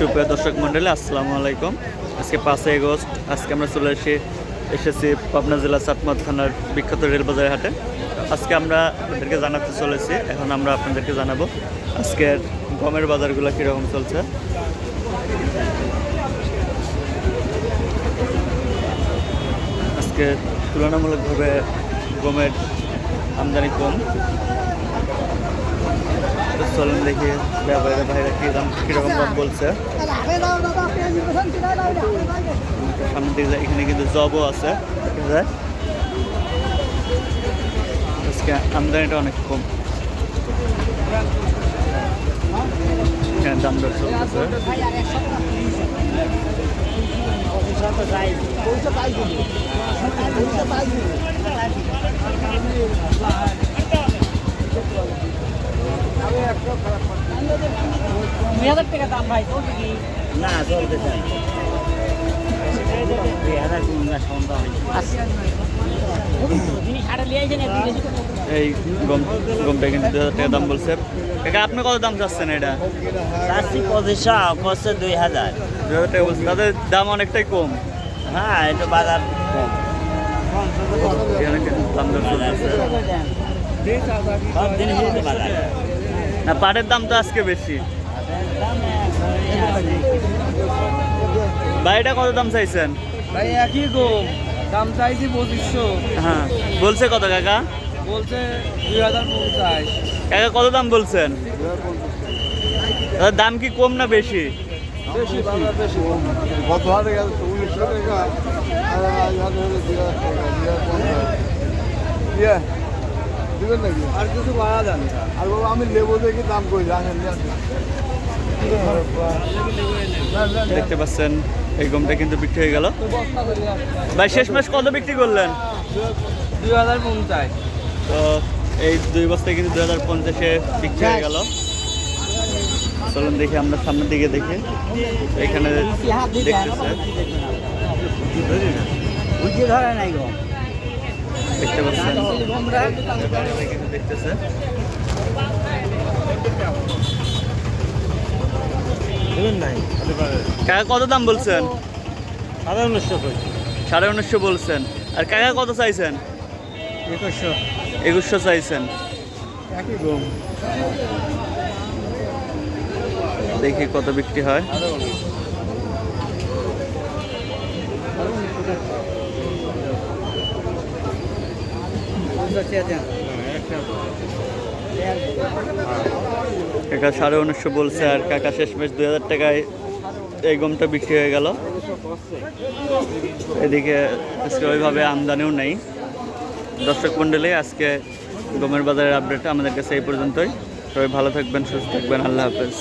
সুপ্রিয় দর্শক মন্ডলী আসসালামু আলাইকুম। আজকে পাঁচই আগস্ট, আজকে আমরা চলে এসে এসেছি পাবনা জেলা চাটমত থানার বিখ্যাত রেলবাজার হাটে। আজকে আমরা আপনাদেরকে জানাতে চলেছি, এখন আমরা আপনাদেরকে জানাব আজকের গমের বাজারগুলো কীরকম চলছে। আজকে তুলনামূলকভাবে গমের আমদানি কম। তো চলুন দেখি ব্যাপারে ভাইরা কী দাম কীরকম দাম বলছে। সামনের দিকে এখানে কিন্তু জবও আছে আজকে আমদানিটা অনেক কম। এখানে দাম দর চলতেছে। দুই হাজার টাকা দাম ভাই চলবে কি? না দুই এই গম গমটা কিন্তু দু হাজার টাকা দাম বলছে। কাকা আপনি কত দাম চাচ্ছেন এটা? পঁচিশশো দুই হাজার। দু হাজার টাকা বলছে। তাদের দাম অনেকটাই কম। হ্যাঁ একটু বাজার কম। দাম দর চলতেছে না পাটের দাম তো আজকে বেশি। বাড়িটা কত দাম চাইছেন? ভাই একই গো। দাম চাইছি পঁচিশশো। হ্যাঁ বলছে কত কাকা? বলছে দুই হাজার পঞ্চাশ। কাকা কত দাম বলছেন? দাম কি কম না বেশি? বেশি দিবেন নাকি? আর কিছু বাড়া আর বাবা আমি লেবু দেখি দাম কই রাখেন দেখতে পাচ্ছেন এই গমটা কিন্তু বিক্রি হয়ে গেল। ভাই শেষ মাস কত বিক্রি করলেন? দুই হাজার পঞ্চাশ। তো এই দুই বস্তায় কিন্তু দুই হাজার পঞ্চাশে বিক্রি হয়ে গেল। চলুন দেখি আমরা সামনের দিকে দেখি। এখানে দেখতেছে। ধরে নাই গম দেখতে পাচ্ছেন। কিন্তু দেখতেছে কাকা কত দাম বলছেন? সাড়ে উনিশশো সাড়ে উনিশশো বলছেন। আর কাকা কত চাইছেন? একুশশো। একুশশো চাইছেন। দেখি কত বিক্রি হয়। কাকা সাড়ে উনিশশো বলছে আর কাকা শেষমেশ দুই হাজার টাকায় এই গমটা বিক্রি হয়ে গেল। এদিকে আজকে ওইভাবে আমদানিও নেই। দর্শক মণ্ডলী, আজকে গমের বাজারের আপডেট আমাদের কাছে এই পর্যন্তই। সবাই ভালো থাকবেন, সুস্থ থাকবেন। আল্লাহ হাফেজ।